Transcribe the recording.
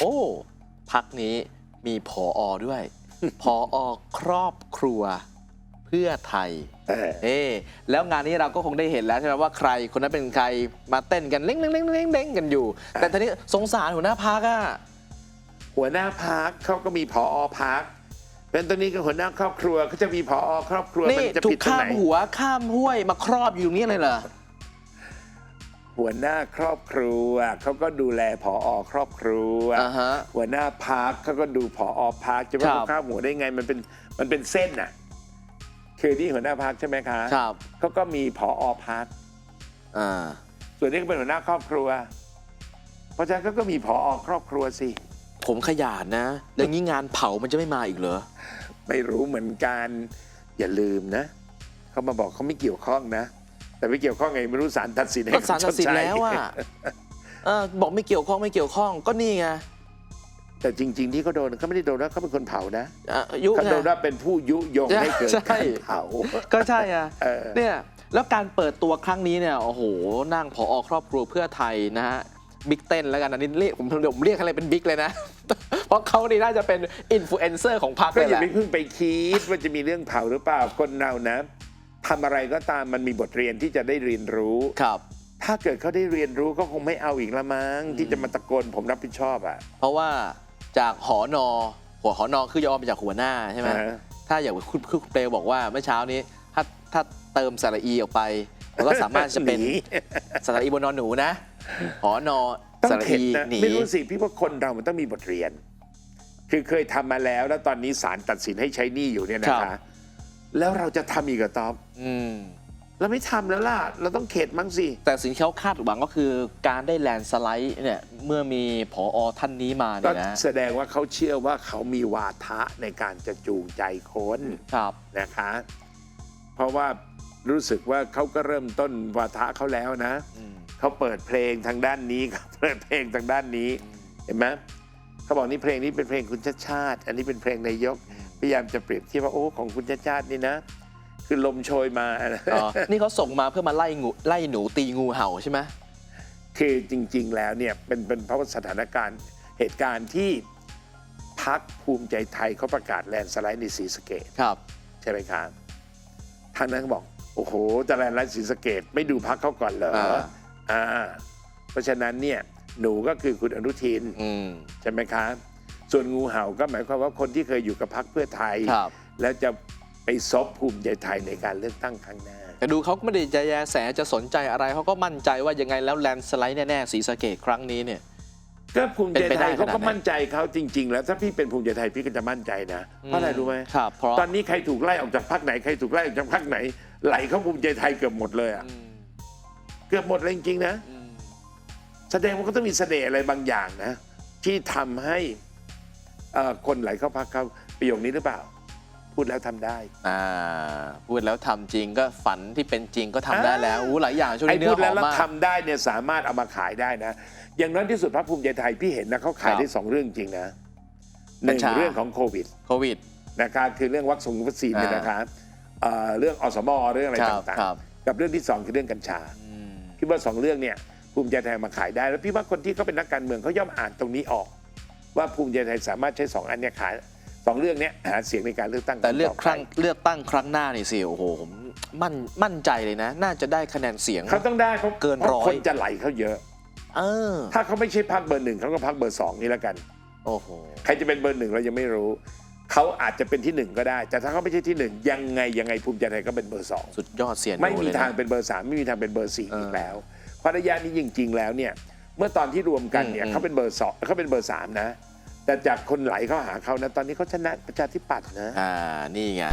โอ้พักนี้มีผออด้วยผออครอบครัวเพื่อไทยเออเอ๊แล้วงานนี้เราก็คงได้เห็นแล้วใช่ไหมว่าใครคนนั้นเป็นใครมาเต้นกันเล้งเล้งเล้งเล้งเล้งกันอยู่ แต่ทีนี้สงสารหัวหน้าพักอะหัวหน้าพักเขาก็มีผอพักเป็นตรงนี้ก็หัวหน้าครอบครัวเขาจะมีผอครอบครัวนี่มันจะถูผิดกตรงข้าไหมนหัวข้ามห้วยมาครอบอยู่ตรงนี้เลยเหรอ หัวหน้าครอบครัวเขาก็ดูแลผอครอบครัว อ่าฮะ หัวหน้าพักเขาก็ดูผอพักจะว่าครับ เขาข้ามหัวได้ไงมันเป็นมันเป็นเส้นน่ะคือที่หัวหน้าพักใช่ไหมคะครับเขาก็มีผอพักอ่าส่วนนี้ก็เป็นหัวหน้าครอบครัว เพราะฉะนั้นเขาก็มีผอครอบครัวสิ ผมขยาดนะอย่างนี้งานเผามันจะไม่มาอีกเหรอ ไม่รู้เหมือนกัน อย่าลืมนะ เขามาบอกเขาไม่เกี่ยวข้องนะ แต่ไม่เกี่ยวข้องไงไม่รู้ศาลตัดสินให้ก็ศาลตัดสินชใช้แล้วอะเออบอกไม่เกี่ยวข้องไม่เกี่ยวข้องก็นี่ไงแต่จริง ๆ ที่เขาโดนเขาไม่ได้โดนว่าเขาเป็นคนเผานะอะยุเขาไงโดนว่าเป็นผู้ยุยงให้เกิดใช่การเผาก็ใช่อะเออเนี่ยแล้วการเปิดตัวครั้งนี้เนี่ยโอ้โหนั่งผอครอบครัวเพื่อไทยนะฮะบิ๊กเต้นแล้วกันอันนี้เรียกผมผมเรียกอะไรเป็นบิ๊กเลยนะ เพราะเขานี่น่าจะเป็นอินฟลูเอนเซอร์ของพรรคก็เลยอแหย่าละไปเพิ่งไปคิดว่าจะมีเรื่องเผาหรือเปล่าคนเรานะ ทำอะไรก็ตามมันมีบทเรียนที่จะได้เรียนรู้ ครับ ถ้าเกิดเขาได้เรียนรู้ก็คงไม่เอาอีกละมั้งที่จะมาตะโกนผมรับผิดชอบอะ เพราะว่าจากหอนอหัวหอนอคือยอมาจากหัวหน้าใช่ไหมอ่าถ้าอย่างคุณคุณเปลบอกว่าเมื่อเช้านี้ ถ้าถ้าเติมสระอีออกไปมันก็สามารถจะเป็นห สระอีบนนอนหนูนะหอนอต้องสระเข็ดอีนะหนี ไม่รู้สิพี่ว่าคนเรามันต้องมีบทเรียน คือเคยทำมาแล้วแล้วตอนนี้ศาลตัดสินให้ใช้หนี้อยู่เนี่ยนะคะ แล้วเราจะทำอีกกับตอบอืม เราไม่ทำแล้วล่ะ เราต้องเข็ดมั้งสิ แต่สิ่งที่เขาคาดหวังก็คือการได้แลนด์สไลด์เนี่ยเมื่อมีผอท่านนี้มาก็เนี่ยนะแสดงว่าเขาเชื่อว่าเขามีวาทะในการจะจูงใจคนครับ นะคะ เพราะว่ารู้สึกว่าเขาก็เริ่มต้นวาทะเขาแล้วนะ อืมเขาเปิดเพลงทางด้านนี้เขาเปิดเพลงทางด้านนี้ เห็นไหมเขาบอกนี่เพลงนี้เป็นเพลงคุณชาติชาติ อันนี้เป็นเพลงนายก พยายามจะเปรียบเทียบว่าโอ้ของคุณชาติชาตินี่นะ คือลมโชยมา อ๋อ นี่เขาส่งมาเพื่อมาไล่งูไล่หนูตีงูเห่าใช่ไหมคือจริง ๆ แล้วเนี่ยเป็นเป็นเพราะว่าสถานการณ์เหตุการณ์ที่พักภูมิใจไทยเขาประกาศแลนด์สไลด์ในศรีสะเกดครับ ใช่ไหมครับทางนั้นก็บอก โอ้โหจะแลนด์สไลด์ศรีสะเกดไม่ดูพักเขาก่อนเหรออ่า อ่าเพราะฉะนั้นเนี่ยหนูก็คือคุณอนุทิน อืม ใช่ไหมครับ ส่วนงูเห่าก็หมายความว่าคนที่เคยอยู่กับพักเพื่อไทย ครับ แล้วจะไปซบภูมิใจไทยในการเลือกตั้งครั้งหน้า แต่ดูเขาก็ไม่ได้จะแยแสจะสนใจอะไรเขาก็มั่นใจว่ายังไงแล้วแลนด์สไลด์แน่ๆสีสะเกตครั้งนี้เนี่ย ก็ภูมิใจเป็นไปไทได้ยเขาขนาดก็ไหนมั่นใจเขาจริง ๆ แล้วถ้าพี่เป็นภูมิใจไทยพี่ก็จะมั่นใจนะเพราะอะไรรู้ไหมครับเพราะตอนนี้ใครถูกไล่ออกจากพักไหนใครถูกไล่ออกจากพักไหน ไหลเข้าภูมิใจไทยเกือบหมดเลยอะอืมเกือบหมดเลยจริงๆนะ อืม แสดงว่าเขาต้องมีเสน่ห์อะไรบางอย่างนะ ที่ทำให้ เอ่อคนไหลเข้าพักเขาประโยคนี้หรือเปล่า พูดแล้วทำได้ อ่าพูดแล้วทำจริงก็ฝันที่เป็นจริงก็ทำได้แล้วอู้หลายอย่างช่วงไอ้นี้เนื้พูอดหแล้อวมแล้วมาก ทำได้เนี่ยสามารถเอามาขายได้นะ อย่างน้อยที่สุดพรรคภูมิใจไทยพี่เห็นนะเขาขายครับได้สองเรื่องจริงนะหนึ่งกัญชา เรื่องของโควิด โควิด นะคะคือเรื่องวัคซีนวัคซีนเนี่ยอ่านนะคะเอ่อเรื่องอสมเรื่องอะไรครับต่างครับๆ กับเรื่องที่สองคือเรื่องกัญชาอืมคิดว่าสองเรื่องเนี่ยภูมิใจไทยมาขายได้ แล้วพี่ว่าคนที่เขาเป็นนักการเมืองเขาย่อมอ่านตรงนี้ออก ว่าภูมิใจไทยสามารถใช้สองอันเนี่ยขายสองเรื่องเนี้ยหาเสียงในการเลือกตั้งแต่เลือกต่ไปครั้งเลือกตั้งครั้งหน้านี่สิโอ้โหผมมั่นมั่นใจเลยนะ น่าจะได้คะแนนเสียงเขาต้องได้เขาเกินพาะร้อยคนจะไหลเขาเยอะเออถ้าเขาไม่ใช่พักเบอร์หนึ่งเขาก็พักเบอร์สองนี่แล้วกัน โอ้โหใครจะเป็นเบอร์หนึ่งเรายังไม่รู้ เขาอาจจะเป็นที่หนึ่งก็ได้ แต่ถ้าเขาไม่ใช่ที่หนึ่งยังไงยังไงภูมิใจไทยก็เป็นเบอร์สองสุดยอดเสียนไม่มีเลยนะทางเป็นเบอร์สามไม่มีทางเป็นเบอร์สี่เอออีอีกแล้วเพราะระยะนี้จริงๆแล้วเนี่ย เมื่อตอนที่รวมกันเนี่ยอืมเขาเป็นเบอร์สองเขาเป็นเบอร์สามนะ แต่จากคนไหลเข้าหาเขานะตอนนี้เขาชนะประชาธิปัตย์นะ อ่า นี่ไง